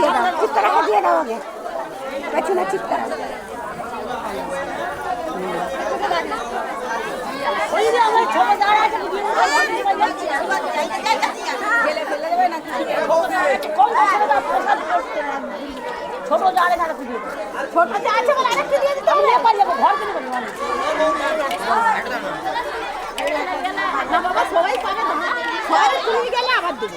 দিয়ে দাও চিত্তারাটা দিয়ে দাও আগে পেছনে চিত্তারা ছোট জারে ধারা খুঁজে ছোট আছে বলে আরেকটু দিয়ে দিতে হবে পার যাব ঘর কিনে বাবা, সবাই পাবে। না ঘরে তুমি গেলে আবার দেবো।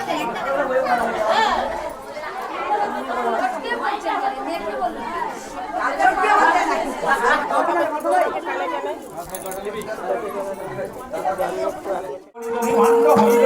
ঠান্ডা হইল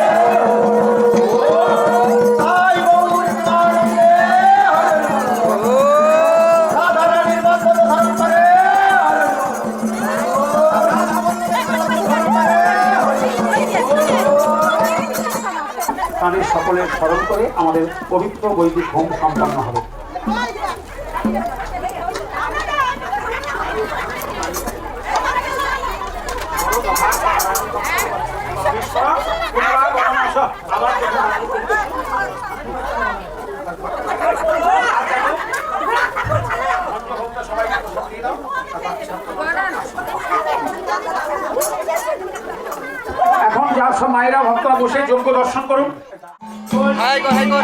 স্মরণ করে আমাদের পবিত্র বৈদিক হোম সম্পন্ন হবে। এখন যা সব মায়েরা ভক্তরা বসে যোগ্য দর্শন করুন। হাই কর হাই কর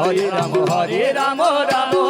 হরে রাম হরে রাম রাম।